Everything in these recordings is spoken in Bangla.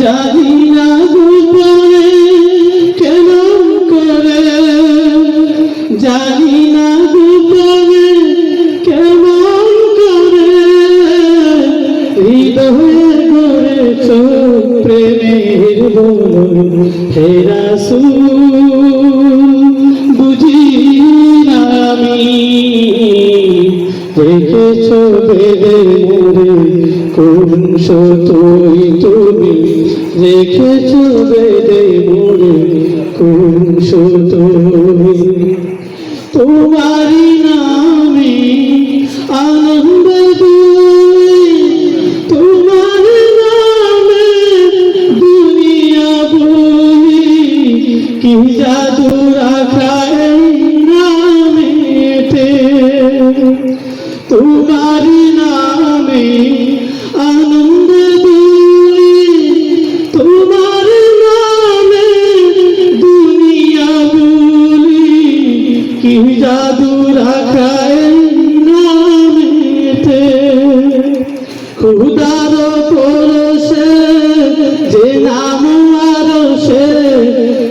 জানি না গোপনে করে। জানি না কেমন করে। হৃদয়ে করেছ প্রেমের বন হেরাসু বুঝি আমি। দেখেছ বেদে মোরে কোন রেখেছ বেদে মোরে কোন সতই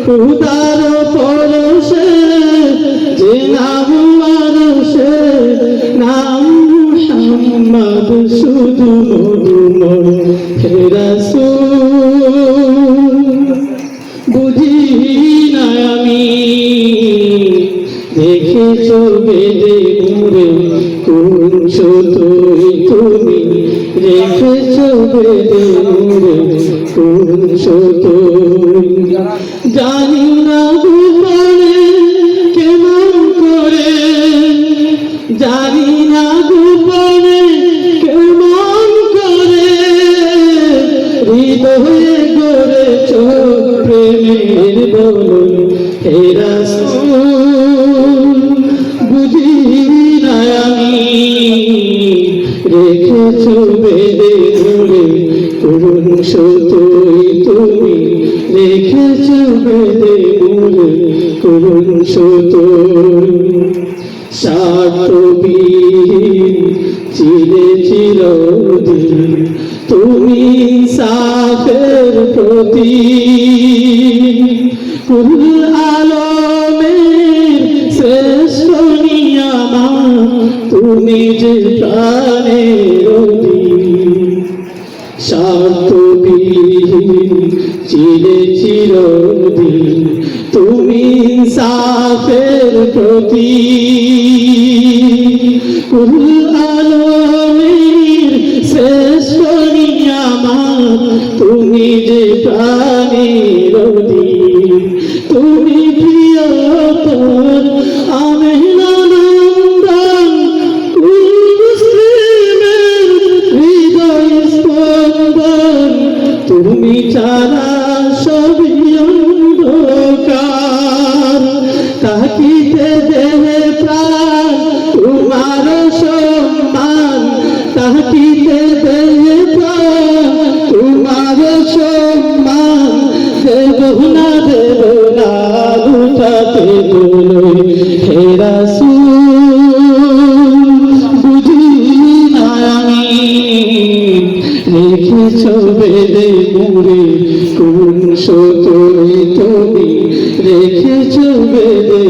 খুদার পরশে যে নাম সে, নাম মুহাম্মদ শুধু বুঝি না আমি বেদে মুরে কোন তুমি। রেখেছ জানি না গোপনে কেমন করে জানি না গোপনে কেমন করে হৃদয়ে গড়েছ প্রেমের বলুন হেরা বুঝি না আমি রেখেছ করুণ সতই সাতবীর চিরে চিরদিন তুমি সাফের প্রতি কুল আলমের শ্রেষ্ঠ নিয়ামা তুমি যে শান্তবীর চিরে চিরদিন তুমি সাফের প্রতি আলমের শ্রেষ্ঠ নিয়ামত তুমি যে প্রাণীর দেহে প্রাণ তোমার সম্মান। দেব না দেব না লুটাতে বলই হেরাসু বুঝি না আমি? রেখেছ বেদে মুরে কোন সতই তুমি? রেখেছ বেদে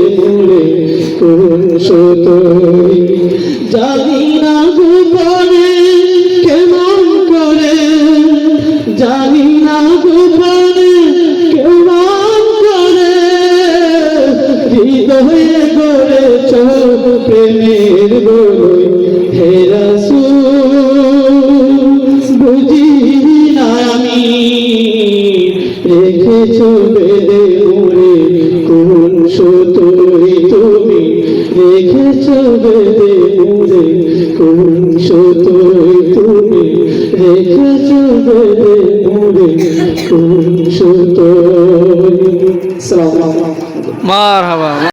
সতই জানি না রেখেছ বেদে পুরে কোন তো মার